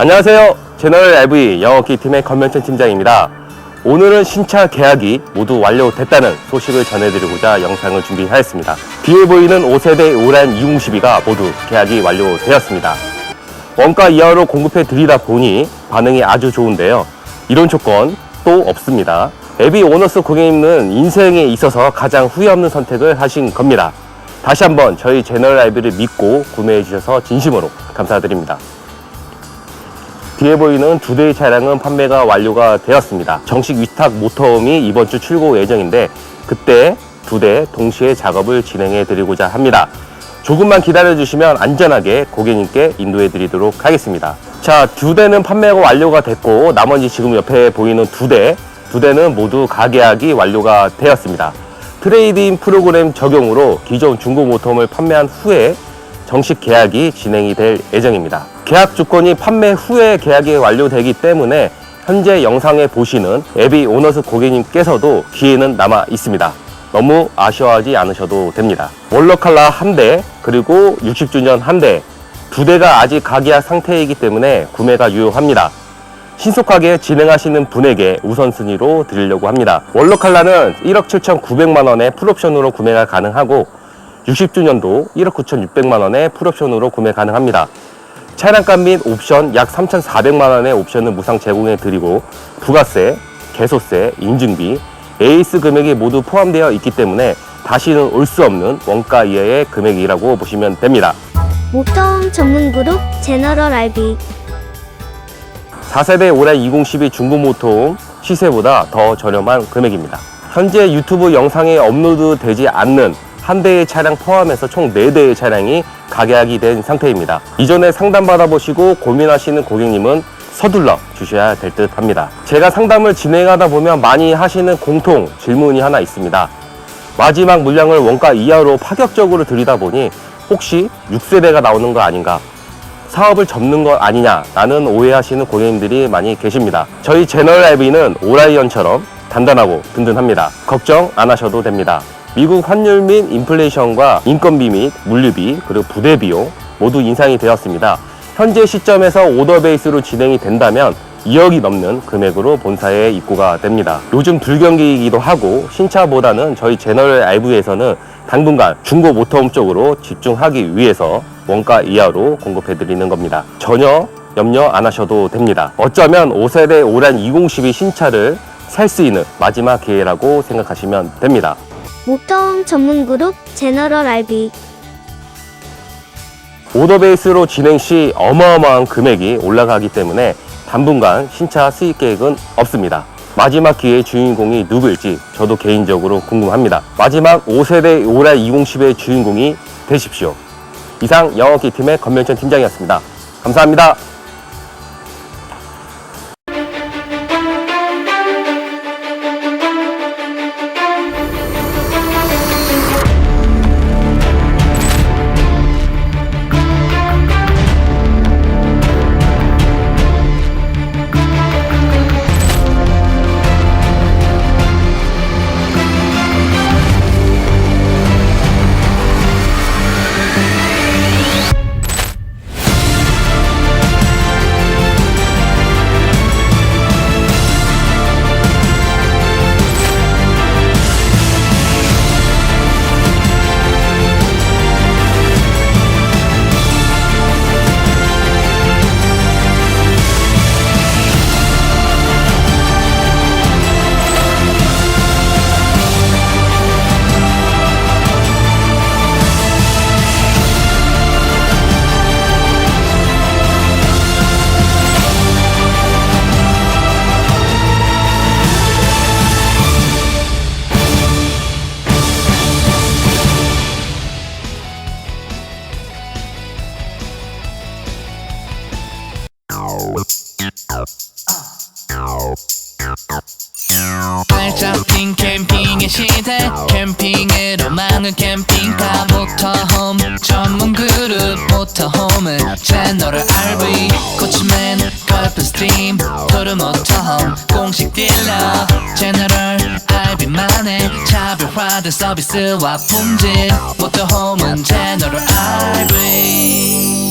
안녕하세요. 채널 LV 영어키 팀의 건면천 팀장입니다. 오늘은 신차 계약이 모두 완료됐다는 소식을 전해드리고자 영상을 준비하였습니다. 뒤에 보이는 5세대 오란 2012가 모두 계약이 완료되었습니다. 원가 이하로 공급해 드리다 보니 반응이 아주 좋은데요. 이런 조건 또 없습니다. 에비 오너스 고객님은 인생에 있어서 가장 후회 없는 선택을 하신 겁니다. 다시 한번 저희 채널 라이브를 믿고 구매해 주셔서 진심으로 감사드립니다. 뒤에 보이는 두 대의 차량은 판매가 완료가 되었습니다. 정식 위탁 모터홈이 이번 주 출고 예정인데 그때 두 대 동시에 작업을 진행해 드리고자 합니다. 조금만 기다려 주시면 안전하게 고객님께 인도해 드리도록 하겠습니다. 자, 두 대는 판매가 완료가 됐고 나머지 지금 옆에 보이는 두 대, 두 대는 모두 가계약이 완료가 되었습니다. 트레이드인 프로그램 적용으로 기존 중고 모터홈을 판매한 후에 정식 계약이 진행이 될 예정입니다. 계약 조건이 판매 후에 계약이 완료되기 때문에 현재 영상에 보시는 에비 오너스 고객님께서도 기회는 남아 있습니다. 너무 아쉬워하지 않으셔도 됩니다. 월러칼라 한 대, 그리고 60주년 한 대, 두 대가 아직 가계약 상태이기 때문에 구매가 유효합니다. 신속하게 진행하시는 분에게 우선순위로 드리려고 합니다. 월러칼라는 1억 7,900만 원의 풀옵션으로 구매가 가능하고 60주년도 1억 9,600만 원의 풀옵션으로 구매 가능합니다. 차량값 및 옵션 약 3,400만 원의 옵션을 무상 제공해 드리고 부가세, 개소세, 인증비, 에이스 금액이 모두 포함되어 있기 때문에 다시는 올 수 없는 원가 이하의 금액이라고 보시면 됩니다. 모터홈 전문 그룹 제너럴 RB 4세대 올해 2012 중고 모터홈 시세보다 더 저렴한 금액입니다. 현재 유튜브 영상에 업로드 되지 않는 한 대의 차량 포함해서 총 4대의 차량이 가계약이 된 상태입니다. 이전에 상담 받아보시고 고민하시는 고객님은 서둘러 주셔야 될 듯 합니다. 제가 상담을 진행하다 보면 많이 하시는 공통 질문이 하나 있습니다. 마지막 물량을 원가 이하로 파격적으로 드리다 보니 혹시 6세대가 나오는 거 아닌가? 사업을 접는 것 아니냐라는 오해하시는 고객님들이 많이 계십니다. 저희 채널 앱이는 오라이언처럼 단단하고 든든합니다. 걱정 안 하셔도 됩니다. 미국 환율 및 인플레이션과 인건비 및 물류비 그리고 부대 비용 모두 인상이 되었습니다. 현재 시점에서 오더 베이스로 진행이 된다면 2억이 넘는 금액으로 본사에 입고가 됩니다. 요즘 불경기이기도 하고 신차보다는 저희 채널 라이브에서는 당분간 중고 모터홈 쪽으로 집중하기 위해서 원가 이하로 공급해 드리는 겁니다. 전혀 염려 안 하셔도 됩니다. 어쩌면 5세대 오란 2012 신차를 살 수 있는 마지막 기회라고 생각하시면 됩니다. 모터홈 전문 그룹 제너럴 RB 오더 베이스로 진행 시 어마어마한 금액이 올라가기 때문에 당분간 신차 수익 계획은 없습니다. 마지막 기회의 주인공이 누구일지 저도 개인적으로 궁금합니다. 마지막 5세대 올해 2010의 주인공이 되십시오. 이상 영어기 팀의 건면천 팀장이었습니다. 감사합니다. 발짝 핀 캠핑의 시대. 캠핑으로 망한 캠핑카 모터홈. 전문 그룹 모터홈은 채널을 RV 코치맨 걸프 스트림 토르 모터홈 공식 딜러. 채널을 RV만의 차별화된 서비스와 품질. 모터홈은 채널을 RV